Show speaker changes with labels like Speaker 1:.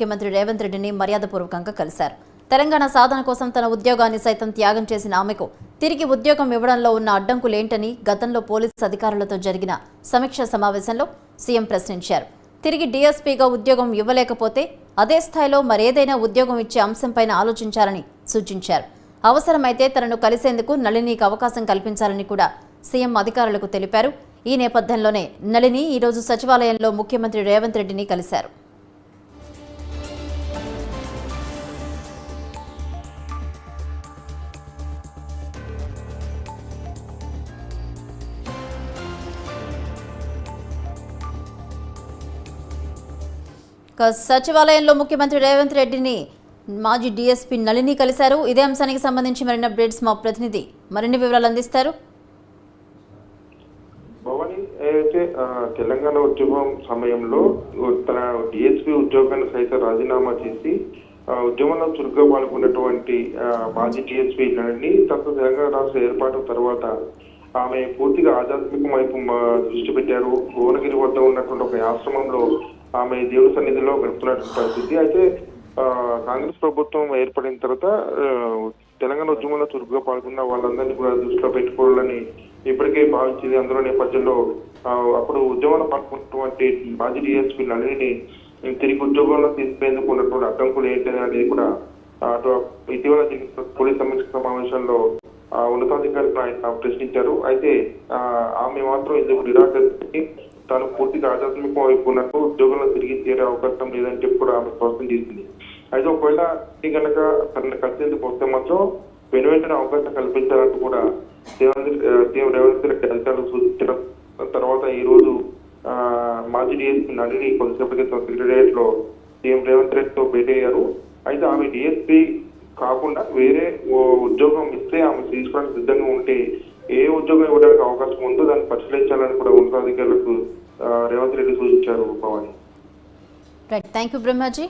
Speaker 1: ముఖ్యమంత్రి రేవంత్ రెడ్డిని మర్యాదపూర్వకంగా కలిశారు. తెలంగాణ సాధన కోసం తన ఉద్యోగాన్ని సైతం త్యాగం చేసిన ఆమెకు తిరిగి ఉద్యోగం ఇవ్వడంలో ఉన్న అడ్డంకులేంటని గతంలో పోలీసు అధికారులతో జరిగిన సమీక్ష సమావేశంలో సీఎం ప్రశ్నించారు. తిరిగి డీఎస్పీగా ఉద్యోగం ఇవ్వలేకపోతే అదే స్థాయిలో మరేదైనా ఉద్యోగం ఇచ్చే అంశంపైన ఆలోచించాలని సూచించారు. అవసరమైతే తనను కలిసేందుకు నళినికి అవకాశం కల్పించాలని కూడా సీఎం అధికారులకు తెలిపారు. ఈ నేపథ్యంలోనే నళిని ఈరోజు సచివాలయంలో ముఖ్యమంత్రి రేవంత్ రెడ్డిని కలిశారు. సచివాలయంలో ముఖ్యమంత్రి రేవంత్ రెడ్డిని మాజీ డీఎస్పీ నళిని కలిశారు. ఇదే అంశానికి సంబంధించి మరిన్ని అప్డేట్స్ మా ప్రతినిధి మరిన్ని వివరాలు అందిస్తారు.
Speaker 2: భవాని అయితే తెలంగాణ ఉద్యమం సమయంలో తన డిఎస్పీ ఉద్యోగాన్ని సైతం రాజీనామా చేసి ఆ, ఉద్యమంలో చురుగ్గా పాల్గొన్నటువంటి మాజీ డిఎస్పీ నళిని తనతో తెలంగాణ రాష్ట్ర ఏర్పాటు తర్వాత ఆమె పూర్తిగా ఆధ్యాత్మికం వైపు దృష్టి పెట్టారు. భువనగిరి వద్ద ఉన్నటువంటి ఒక ఆశ్రమంలో ఆమె దేవుడి సన్నిధిలో గడుపుతున్నటువంటి పరిస్థితి. అయితే కాంగ్రెస్ ప్రభుత్వం ఏర్పడిన తర్వాత తెలంగాణ ఉద్యమంలో చురుగ్గా పాల్గొన్న వాళ్ళందరినీ కూడా దృష్టిలో పెట్టుకోవాలని ఇప్పటికే భావించింది అందులో నేపథ్యంలో అప్పుడు ఉద్యమంలో పాల్గొన్నటువంటి మాజీ డిఎస్పీ నళిని తిరిగి ఉద్యోగంలో తీసుకునేందుకు ఉన్నటువంటి అడ్డంకులు ఏంటి అనేది కూడా అటు ఇటీవల జరిగిన పోలీస్ సమీక్ష సమావేశంలో ఆ, ఉన్నతాధికారులను ఆయన ప్రశ్నించారు. అయితే ఆమె మాత్రం ఇందుకు నిరాకరించి తాను పూర్తిగా ఆధ్యాత్మికం వైపు ఉన్నట్టు ఉద్యోగంలో తిరిగి చేరే అవకాశం లేదని చెప్పి కూడా ఆమె స్పష్టం చేసింది. అయితే ఒకవేళ కనుక తనని కలిసేందుకు వస్తే మాత్రం వెను వెంటనే అవకాశం కల్పించాలంటూ కూడా సీఎం రేవంత్ రెడ్డి అధికారులు సూచించడం తర్వాత ఈ రోజు మాజీ డిఎస్పీ నళిని కొద్దిసేపటి క్రితం సెక్రటరియట్లో సీఎం రేవంత్ రెడ్డితో భేటీ అయ్యారు. అయితే ఆమె డిఎస్పీ కాకుండా వేరే ఉద్యోగం ఇస్తే ఆమె తీసుకోవడానికి సిద్ధంగా ఉంటే ఏ ఉద్యోగం ఇవ్వడానికి అవకాశం ఉందో దాన్ని పరిశీలించాలని కూడా ఉన్నతాధికారులకు రేవంత్ రెడ్డి సూచించారు Bhavani
Speaker 1: right thank you Brahmaji